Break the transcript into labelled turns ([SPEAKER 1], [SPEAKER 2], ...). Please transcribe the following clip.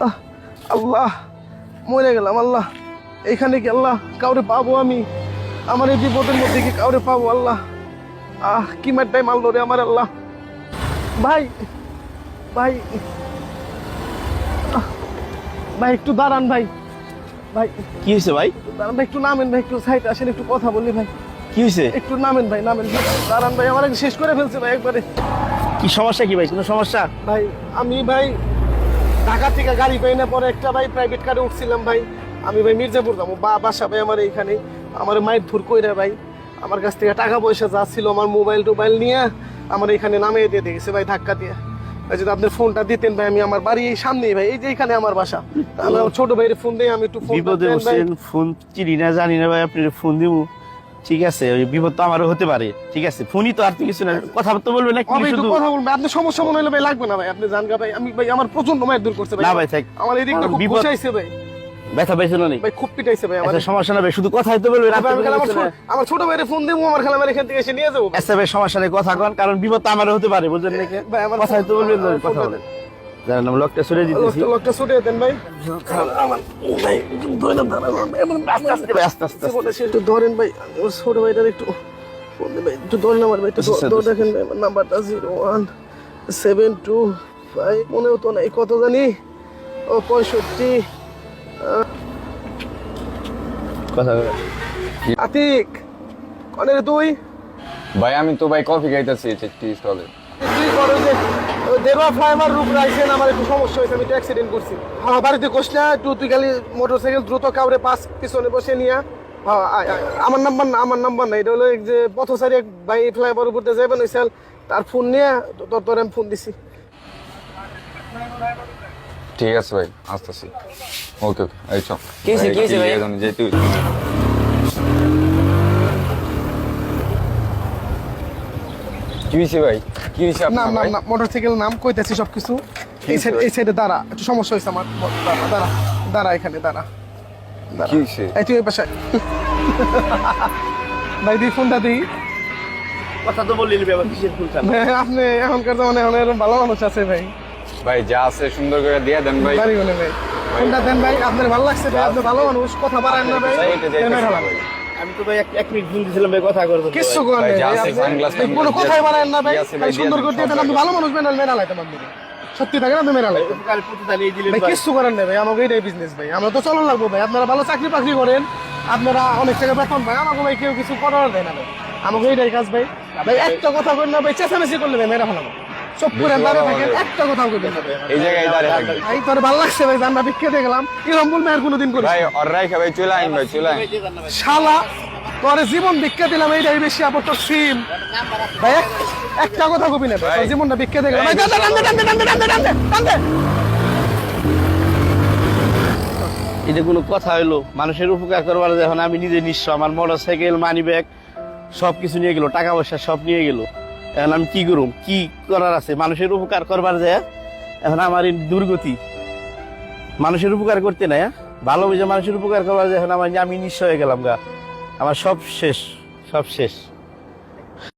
[SPEAKER 1] আহ, আল্লাহ মরে গেলাম আল্লাহ। এখানে কি আল্লাহ কাউরে পাবো আমি? আমার এই বিপদের মধ্যে কি কাউরে পাবো আল্লাহ? আহ কি মারটাই মারলো রে আমার আল্লাহ? ভাই ভাই আহ, ভাই একটু দাঁড়ান ভাই। ভাই
[SPEAKER 2] কি হয়েছে ভাই?
[SPEAKER 1] দাঁড়ান ভাই একটু নামেন ভাই একটু সাইড আসেন একটু কথা বলি ভাই।
[SPEAKER 2] কি হয়েছে
[SPEAKER 1] একটু নামেন ভাই নামেন দাঁড়ান ভাই আমার শেষ করে ফেলছে ভাই একবারে।
[SPEAKER 2] কি সমস্যা কি ভাই? কোনো সমস্যা?
[SPEAKER 1] ভাই আমি ভাই ঢাকা থেকে গাড়ি পাই না পরে একটা ভাই প্রাইভেট কারে উঠছিলাম ভাই। আমি ভাই মির্জাপুর যাব। বা বাসা ভাই আমার এইখানে। আমার মায়ের ধুর কইরা ভাই আমার কাছ থেকে টাকা পয়সা যা ছিল আমার মোবাইল টোবাইল নিয়ে আমার এখানে নামিয়ে দিয়ে দিয়েছে ভাই ধাক্কা দিয়ে। ভাই যদি আপনি ফোনটা দিতেন ভাই আমি আমার বাড়ি এই সামনেই ভাই এই যে এখানে আমার বাসা। আমি আমার ছোট ভাইয়ের ফোন দিয়ে আমি একটু ফোন
[SPEAKER 2] ফোন চিনি না জানি না ভাই আপনি ফোন দিব ঠিক আছে ওই বিপদ তো আমারও হতে পারে। ঠিক আছে ফোনই তো আর তো কিছু না কথা তো বলবে না
[SPEAKER 1] আমি
[SPEAKER 2] শুধু
[SPEAKER 1] কথা বলব আপনি সমস্যা মনে হলে ভাই লাগবে না ভাই। আপনি জানগা ভাই আমি ভাই আমার প্রচণ্ড মায়ের দূর করছে ভাই।
[SPEAKER 2] না ভাই থাক।
[SPEAKER 1] আমার এদিকটা খুব
[SPEAKER 2] বিপদ-
[SPEAKER 1] বুঝাইছে ভাই।
[SPEAKER 2] ব্যথা পাইছিল না
[SPEAKER 1] ভাই খুব পিটাইছে ভাই আমার
[SPEAKER 2] আচ্ছা সমস্যা না ভাই শুধু কথাই তো
[SPEAKER 1] আবার আমি আমার ছোট- আমার ছোট ভাইয়ের ফোন দেবো আমার খালা আমার এখান থেকে এসে নিয়ে যাব।
[SPEAKER 2] আচ্ছা ভাই সমস্যা নেই কথা কন কারণ বিপদ তো আমারও হতে পারে বুঝলেন নাকি?
[SPEAKER 1] ভাই আমার
[SPEAKER 2] কথাই তো বলবেন কথা বলেন জানেন আমি লকটা সরে দিতেছি।
[SPEAKER 1] লোকটা লোকটা দেন ভাই।
[SPEAKER 2] ভাই আস্তে আস্তে ভাই আস্তে। আস্তে আস্তে।
[SPEAKER 1] একটু ধরেন ভাই আমার ছোট ভাইটার একটু ভাই একটু ধরেন আমার ভাই একটু
[SPEAKER 2] আচ্ছা,
[SPEAKER 1] ধ- ধরে দেখেন ভাই আমার নাম্বারটা zero one seven two five. মনে হতো না এই কত জানি? ও পঁয়ষট্টি।
[SPEAKER 2] কথা।
[SPEAKER 1] আতিক কনের তুই
[SPEAKER 3] ভাই আমি তো ভাই কফি খাইতেছি একটি স্টলে।
[SPEAKER 1] তুই করো যে ওই দেবা ফ্লাইওভার রূপ রাখছেন আমার একটু সমস্যা হয়েছে আমি একটু অ্যাক্সিডেন্ট করছি। আমার বাড়িতে কোস না একটু তুই খালি মোটরসাইকেল দ্রুত কাউরে পাশ পিছনে বসে নিয়ে হ্যাঁ। আমার নাম্বার না আমার নাম্বার না এটা হলো যে পথচারী এক ভাই ফ্লাইওভার উপর দিয়ে যাবেন ওই সাল তার ফোন নিয়ে তোর তোর আমি ফোন দিছি।
[SPEAKER 3] ঠিক আছে ভাই আসতেছি। ওকে ওকে এই চল।
[SPEAKER 2] কি হয়েছে, কি হয়েছে ভাই?
[SPEAKER 3] যে হয়েছে ভাই? কি হয়েছে
[SPEAKER 1] নাম
[SPEAKER 3] আপনার
[SPEAKER 1] নাম না মোটরসাইকেল নাম কইতেছি সব কিছু এই সাইড এই সাইডে দাঁড়া একটু সমস্যা হয়েছে আমার। দাঁড়া দাঁড়া এখানে দাঁড়া। দাঁড়া।
[SPEAKER 3] কি হয়েছে?
[SPEAKER 1] এই তুই পাশে। ভাই দিই ফোনটা দিই
[SPEAKER 2] কথা তো কিসের চান
[SPEAKER 1] আপনি এখনকার জমানে এখন এরকম ভালো মানুষ আছে ভাই।
[SPEAKER 3] ভাই যা আছে সুন্দর করে দিয়ে দেন ভাই।
[SPEAKER 1] বাড়ি ভাই। ফোনটা দেন ভাই আপনার ভালো লাগছে ভাই আপনি ভালো মানুষ কথা বাড়ান না ভাই। ভালো।
[SPEAKER 2] আমি তো ভাই এক- মিনিট ফোন দিছিলাম ভাই কথা করব
[SPEAKER 1] করেন আপনি- কোনো কথাই না ভাই। সুন্দর
[SPEAKER 3] দেন,
[SPEAKER 1] করে দিয়ে আপনি ভালো মানুষ মেনাল মেনালাইতাম আপনি সত্যি থাকে না ভাই
[SPEAKER 2] ভাই
[SPEAKER 1] কিচ্ছু করেন না ভাই আমাকে এটাই বিজনেস ভাই। আমরা তো চলন লাগবো ভাই। আপনারা ভালো চাকরি বাকরি করেন আপনারা অনেক টাকা বেতন ভাই আমাকে ভাই কেউ কিছু করার দেয় না ভাই। আমাকে এইটাই কাজ ভাই। ভাই একটা কথা করেন না ভাই চেঁচামেচি করলে ভাই মেরা ফেলাবো। সব করে দাঁড়িয়ে থাকেন একটা কইবেন
[SPEAKER 3] এই জায়গায় দাঁড়িয়ে থাকবে।
[SPEAKER 1] ভাই তোর ভালো লাগছে ভাই জানবা বিখ্যাত গেলাম। এরকম বলবে কোনোদিন করিস
[SPEAKER 3] ভাই অর রাইখা ভাই চলে আইন ভাই চলে আইন।
[SPEAKER 1] শালা তোর জীবন ভিক্ষা দিলাম এইটাই বেশি আপর তোর সিম। ভাই একটা কথা কবি না তোর জীবনটা ভিক্ষা দিয়ে গেলাম। ভাই।
[SPEAKER 2] এটা কোনো কথা হইল মানুষের উপকার করবার যে এখন আমি নিজে নিঃস্ব আমার মোটর সাইকেল মানি ব্যাগ সব কিছু নিয়ে গেলো টাকা পয়সা সব নিয়ে গেল। এখন আমি কি করুম? কি করার আছে? মানুষের উপকার করবার যায় এখন আমার এই দুর্গতি। মানুষের উপকার করতে নাই হ্যাঁ? ভালো বুঝে মানুষের উপকার করবার যায় এখন আমার আমি নিঃস্ব হয়ে গেলাম গা। আমার সব শেষ সব শেষ।